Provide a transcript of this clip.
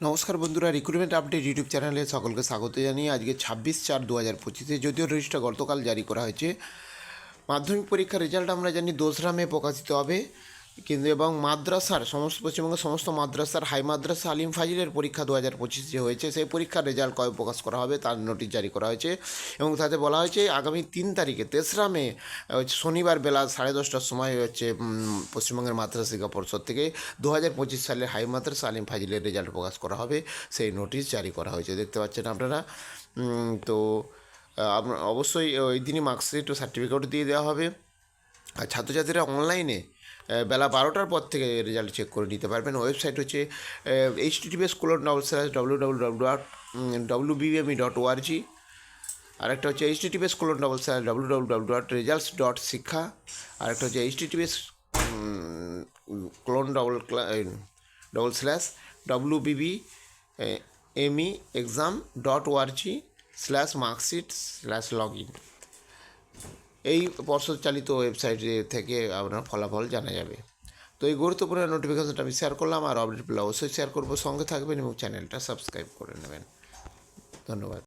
নমস্কার বন্ধুরা recruitment update YouTube চ্যানেলে সকলকে স্বাগত জানিয়ে আজকে ছাব্বিশ চার দু হাজার পঁচিশে যদিও রেজিস্টার গতকাল জারি করা হয়েছে। মাধ্যমিক পরীক্ষার রেজাল্ট আমরা জানি দোসরা মে প্রকাশিত হবে। কিন্তু এবং মাদ্রাসার, সমস্ত পশ্চিমবঙ্গের সমস্ত মাদ্রাসার হাই মাদ্রাসা আলিম ফাজিলের পরীক্ষা দু হাজার পঁচিশ যে হয়েছে, সেই পরীক্ষার রেজাল্ট কবে প্রকাশ করা হবে তার নোটিশ জারি করা হয়েছে এবং তাতে বলা হয়েছে আগামী তিন তারিখে, তেসরা মে শনিবার বেলা সাড়ে দশটার সময় হচ্ছে পশ্চিমবঙ্গের মাদ্রাসা শিক্ষা পরিষদ থেকে দু হাজার পঁচিশ সালের হাই মাদ্রাসা আলিম ফাজিলের রেজাল্ট প্রকাশ করা হবে, সেই নোটিশ জারি করা হয়েছে। দেখতে পাচ্ছেন আপনারা তো অবশ্যই ওই দিনই মার্কশিট ও সার্টিফিকেট দিয়ে দেওয়া হবে। আর ছাত্রছাত্রীরা অনলাইনে বেলা বারোটার পর থেকে রেজাল্ট চেক করে নিতে পারবেন। ওয়েবসাইট হচ্ছে https colon double slash W W W dot W BME dot ORG আরেকটা হচ্ছে https colon double slash W W W dot results dot Shiksha. আরেকটা হচ্ছে https colon double double slash W BB ME exam dot ORG slash marksheet slash log in এই পর্ষদ চালিত website থেকে আপনার ফলাফল জানা যাবে। তো এই গুরুত্বপূর্ণ নোটিফিকেশনটা আমি শেয়ার করলাম আর আপডেটগুলো অবশ্যই শেয়ার করব। সঙ্গে থাকবেন এবং চ্যানেলটা সাবস্ক্রাইব করে নেবেন। ধন্যবাদ।